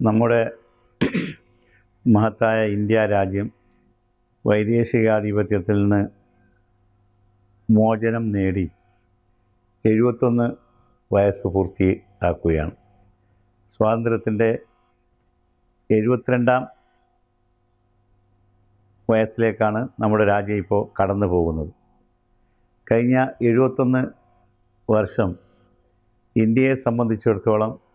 നമ്മുടെ മഹത്തായ ഇന്ത്യ രാജ്യം വൈദേശികാധിപത്യത്തിൽ നിന്ന് മോചനം നേടി എഴുപത്തൊന്ന് വയസ്സ് പൂർത്തിയാക്കുകയാണ്. സ്വാതന്ത്ര്യത്തിന്റെ എഴുപത്തിരണ്ടാം വയസ്സിലേക്കാണ് നമ്മുടെ രാജ്യം ഇപ്പോൾ കടന്നു പോകുന്നത്. കഴിഞ്ഞ എഴുപത്തൊന്ന് വർഷം ഇന്ത്യയെ സംബന്ധിച്ചിടത്തോളം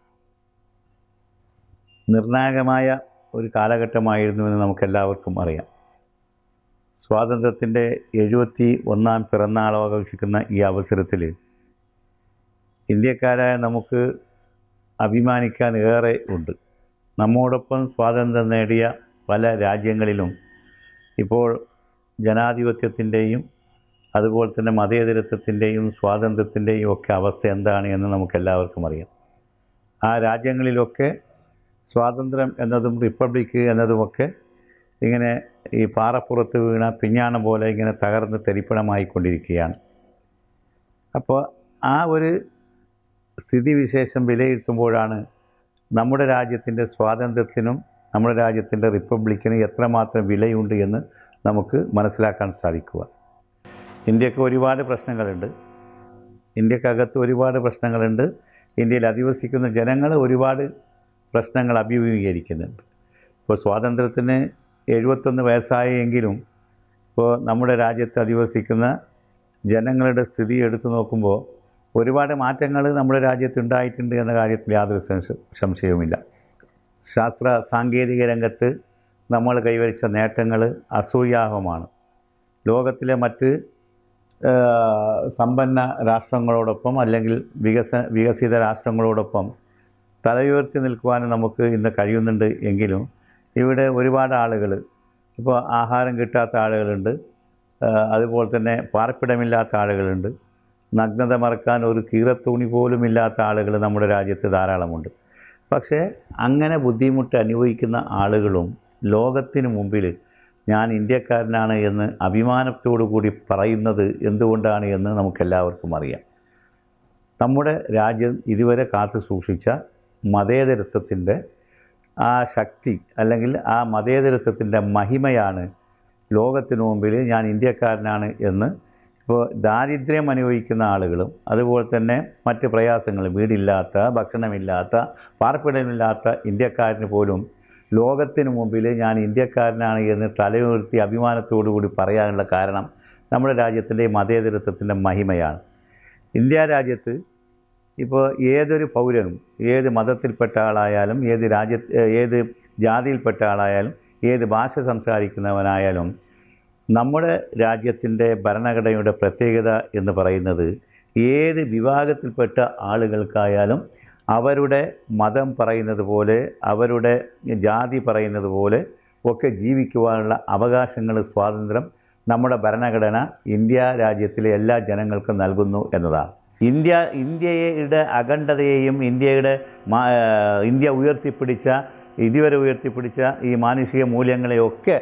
നിർണായകമായ ഒരു കാലഘട്ടമായിരുന്നുവെന്ന് നമുക്കെല്ലാവർക്കും അറിയാം. സ്വാതന്ത്ര്യത്തിന്റെ എഴുപത്തി ഒന്നാം പിറന്നാൾ ആഘോഷിക്കുന്ന ഈ അവസരത്തിൽ ഇന്ത്യക്കാരായ നമുക്ക് അഭിമാനിക്കാൻ ഏറെ ഉണ്ട്. നമ്മോടൊപ്പം സ്വാതന്ത്ര്യം നേടിയ പല രാജ്യങ്ങളിലും ഇപ്പോൾ ജനാധിപത്യത്തിന്റെയും അതുപോലെ തന്നെ മതേതരത്വത്തിന്റെയും സ്വാതന്ത്ര്യത്തിന്റെയും ഒക്കെ അവസ്ഥ എന്താണ് എന്ന് നമുക്കെല്ലാവർക്കും അറിയാം. ആ രാജ്യങ്ങളിലൊക്കെ സ്വാതന്ത്ര്യം എന്നതും റിപ്പബ്ലിക്ക് എന്നതുമൊക്കെ ഇങ്ങനെ ഈ പാറപ്പുറത്ത് വീണ പിഞ്ഞാണം പോലെ ഇങ്ങനെ തകർന്ന് തെരിപ്പണമായിക്കൊണ്ടിരിക്കുകയാണ് അപ്പോൾ ആ ഒരു സ്ഥിതിവിശേഷം വിലയിരുത്തുമ്പോഴാണ് നമ്മുടെ രാജ്യത്തിന്റെ സ്വാതന്ത്ര്യത്തിനും നമ്മുടെ രാജ്യത്തിന്റെ റിപ്പബ്ലിക്കിനും എത്രമാത്രം വിലയുണ്ട് എന്ന് നമുക്ക് മനസ്സിലാക്കാൻ സാധിക്കുക. ഇന്ത്യയ്ക്ക് ഒരുപാട് പ്രശ്നങ്ങളുണ്ട്. ഇന്ത്യക്കകത്ത് ഒരുപാട് പ്രശ്നങ്ങളുണ്ട്. ഇന്ത്യയിൽ അധിവസിക്കുന്ന ജനങ്ങൾ ഒരുപാട് പ്രശ്നങ്ങൾ അഭിമുഖീകരിക്കുന്നുണ്ട്. ഇപ്പോൾ സ്വാതന്ത്ര്യത്തിന് എഴുപത്തൊന്ന് വയസ്സായെങ്കിലും ഇപ്പോൾ നമ്മുടെ രാജ്യത്ത് അധിവസിക്കുന്ന ജനങ്ങളുടെ സ്ഥിതി എടുത്തു നോക്കുമ്പോൾ ഒരുപാട് മാറ്റങ്ങൾ നമ്മുടെ രാജ്യത്ത് ഉണ്ടായിട്ടുണ്ട് എന്ന കാര്യത്തിൽ യാതൊരു സംശ- സംശയവുമില്ല. ശാസ്ത്ര സാങ്കേതിക രംഗത്ത് നമ്മൾ കൈവരിച്ച നേട്ടങ്ങൾ അസൂയാഹമാണ്. ലോകത്തിലെ മറ്റ് സമ്പന്ന രാഷ്ട്രങ്ങളോടൊപ്പം അല്ലെങ്കിൽ വികസ വികസിത രാഷ്ട്രങ്ങളോടൊപ്പം തലയുയർത്തി നിൽക്കുവാനും നമുക്ക് ഇന്ന് കഴിയുന്നുണ്ട് എങ്കിലും ഇവിടെ ഒരുപാട് ആളുകൾ ഇപ്പോൾ ആഹാരം കിട്ടാത്ത ആളുകളുണ്ട് അതുപോലെ തന്നെ പാർപ്പിടമില്ലാത്ത ആളുകളുണ്ട്. നഗ്നത മറക്കാൻ ഒരു കീറത്തുണി പോലും ഇല്ലാത്ത ആളുകൾ നമ്മുടെ രാജ്യത്ത് ധാരാളമുണ്ട്. പക്ഷേ അങ്ങനെ ബുദ്ധിമുട്ട് അനുഭവിക്കുന്ന ആളുകളും ലോകത്തിന് മുമ്പിൽ ഞാൻ ഇന്ത്യക്കാരനാണ് എന്ന് അഭിമാനത്തോടു കൂടി പറയുന്നത് എന്തുകൊണ്ടാണ് എന്ന് നമുക്കെല്ലാവർക്കും അറിയാം. നമ്മുടെ രാജ്യം ഇതുവരെ കാത്തു സൂക്ഷിച്ച മതേതരത്വത്തിന്റെ ആ ശക്തി അല്ലെങ്കിൽ ആ മതേതരത്വത്തിന്റെ മഹിമയാണ് ലോകത്തിനു മുമ്പിൽ ഞാൻ ഇന്ത്യക്കാരനാണ് എന്ന് ഇപ്പോൾ ദാരിദ്ര്യം അനുഭവിക്കുന്ന ആളുകളും അതുപോലെ തന്നെ മറ്റ് പ്രയാസങ്ങൾ വീടില്ലാത്ത ഭക്ഷണമില്ലാത്ത പാർപ്പിടമില്ലാത്ത ഇന്ത്യക്കാരന് പോലും ലോകത്തിന് മുമ്പിൽ ഞാൻ ഇന്ത്യക്കാരനാണ് എന്ന് തലയുയർത്തി അഭിമാനത്തോടു കൂടി പറയാനുള്ള കാരണം നമ്മുടെ രാജ്യത്തിന്റെ മതേതരത്വത്തിന്റെ മഹിമയാണ്. ഇന്ത്യ രാജ്യത്ത് ഇപ്പോൾ ഏതൊരു പൗരനും ഏത് മതത്തിൽപ്പെട്ട ആളായാലും ഏത് രാജ്യ ഏത് ജാതിയിൽപ്പെട്ട ആളായാലും ഏത് ഭാഷ സംസാരിക്കുന്നവനായാലും നമ്മുടെ രാജ്യത്തിന്റെ ഭരണഘടനയുടെ പ്രത്യേകത എന്ന് പറയുന്നത് ഏത് വിഭാഗത്തിൽപ്പെട്ട ആളുകൾക്കായാലും അവരുടെ മതം പറയുന്നത് പോലെ അവരുടെ ജാതി പറയുന്നത് പോലെ ഒക്കെ ജീവിക്കുവാനുള്ള അവകാശങ്ങൾ സ്വാതന്ത്ര്യം നമ്മുടെ ഭരണഘടന ഇന്ത്യ രാജ്യത്തിലെ എല്ലാ ജനങ്ങൾക്കും നൽകുന്നു എന്നതാണ്. ഇന്ത്യ ഇന്ത്യയുടെ അഖണ്ഡതയെയും ഇന്ത്യയുടെ ഇന്ത്യ ഉയർത്തിപ്പിടിച്ച ഇതുവരെ ഉയർത്തിപ്പിടിച്ച ഈ മാനുഷിക മൂല്യങ്ങളെയൊക്കെ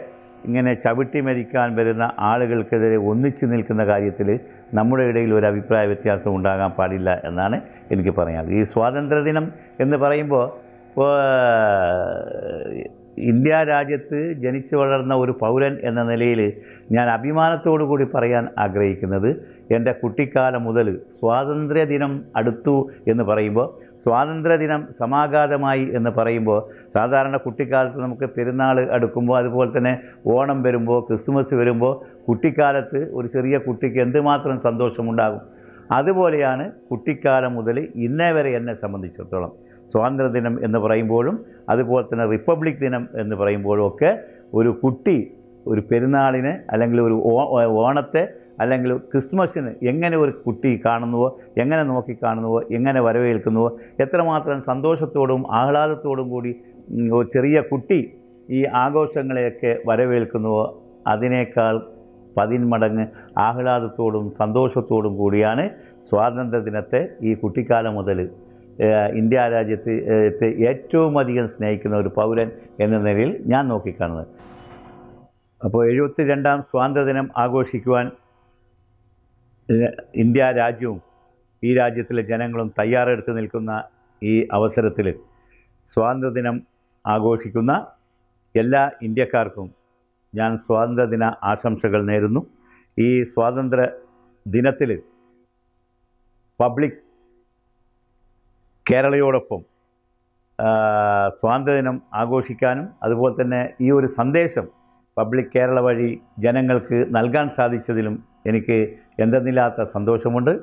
ഇങ്ങനെ ചവിട്ടി മരിക്കാൻ വരുന്ന ആളുകൾക്കെതിരെ ഒന്നിച്ചു നിൽക്കുന്ന കാര്യത്തിൽ നമ്മുടെ ഇടയിൽ ഒരു അഭിപ്രായ വ്യത്യാസം ഉണ്ടാകാൻ പാടില്ല എന്നാണ് എനിക്ക് പറയാനുള്ളത്. ഈ സ്വാതന്ത്ര്യദിനം എന്ന് പറയുമ്പോൾ ഇന്ത്യ രാജ്യത്ത് ജനിച്ചു വളർന്ന ഒരു പൗരൻ എന്ന നിലയിൽ ഞാൻ അഭിമാനത്തോടു കൂടി പറയാൻ ആഗ്രഹിക്കുന്നത് എന്റെ കുട്ടിക്കാലം മുതൽ സ്വാതന്ത്ര്യദിനം അടുത്തു എന്ന് പറയുമ്പോൾ സ്വാതന്ത്ര്യദിനം സമാഘാതമായി എന്ന് പറയുമ്പോൾ സാധാരണ കുട്ടിക്കാലത്ത് നമുക്ക് പെരുന്നാൾ അടുക്കുമ്പോൾ അതുപോലെ തന്നെ ഓണം വരുമ്പോൾ ക്രിസ്മസ് വരുമ്പോൾ കുട്ടിക്കാലത്ത് ഒരു ചെറിയ കുട്ടിക്ക് എന്തുമാത്രം സന്തോഷമുണ്ടാകും? അതുപോലെയാണ് കുട്ടിക്കാലം മുതൽ ഇന്നേ വരെ എന്നെ സംബന്ധിച്ചിടത്തോളം. സ്വാതന്ത്ര്യദിനം എന്ന് പറയുമ്പോഴും അതുപോലെ തന്നെ റിപ്പബ്ലിക് ദിനം എന്ന് പറയുമ്പോഴും ഒക്കെ ഒരു കുട്ടി ഒരു പെരുന്നാളിന് അല്ലെങ്കിൽ ഒരു ഓണത്തെ അല്ലെങ്കിൽ ക്രിസ്മസിന് എങ്ങനെ ഒരു കുട്ടി കാണുന്നുവോ എങ്ങനെ നോക്കി കാണുന്നുവോ എങ്ങനെ വരവേൽക്കുന്നുവോ എത്രമാത്രം സന്തോഷത്തോടും ആഹ്ലാദത്തോടും കൂടി ചെറിയ കുട്ടി ഈ ആഘോഷങ്ങളെയൊക്കെ വരവേൽക്കുന്നുവോ അതിനേക്കാൾ പതിന്മടങ്ങ് ആഹ്ലാദത്തോടും സന്തോഷത്തോടും കൂടിയാണ് സ്വാതന്ത്ര്യ ദിനത്തെ ഈ കുട്ടിക്കാലം മുതൽ ഇന്ത്യ രാജ്യത്തെ ഏറ്റവും അധികം സ്നേഹിക്കുന്ന ഒരു പൗരൻ എന്ന നിലയിൽ ഞാൻ നോക്കിക്കാണുന്നത്. അപ്പോൾ എഴുപത്തി രണ്ടാം സ്വാതന്ത്ര്യദിനം ആഘോഷിക്കുവാൻ ഇന്ത്യ രാജ്യവും ഈ രാജ്യത്തിലെ ജനങ്ങളും തയ്യാറെടുത്ത് നിൽക്കുന്ന ഈ അവസരത്തിൽ സ്വാതന്ത്ര്യദിനം ആഘോഷിക്കുന്ന എല്ലാ ഇന്ത്യക്കാർക്കും ഞാൻ സ്വാതന്ത്ര്യദിന ആശംസകൾ നേരുന്നു. ഈ സ്വാതന്ത്ര്യ ദിനത്തിൽ പബ്ലിക് കേരളയോടൊപ്പം സ്വാതന്ത്ര്യദിനം ആഘോഷിക്കാനും അതുപോലെ തന്നെ ഈ ഒരു സന്ദേശം പബ്ലിക് കേരള വഴി ജനങ്ങൾക്ക് നൽകാൻ സാധിച്ചതിലും എനിക്ക് എന്തെന്നില്ലാത്ത സന്തോഷമുണ്ട്.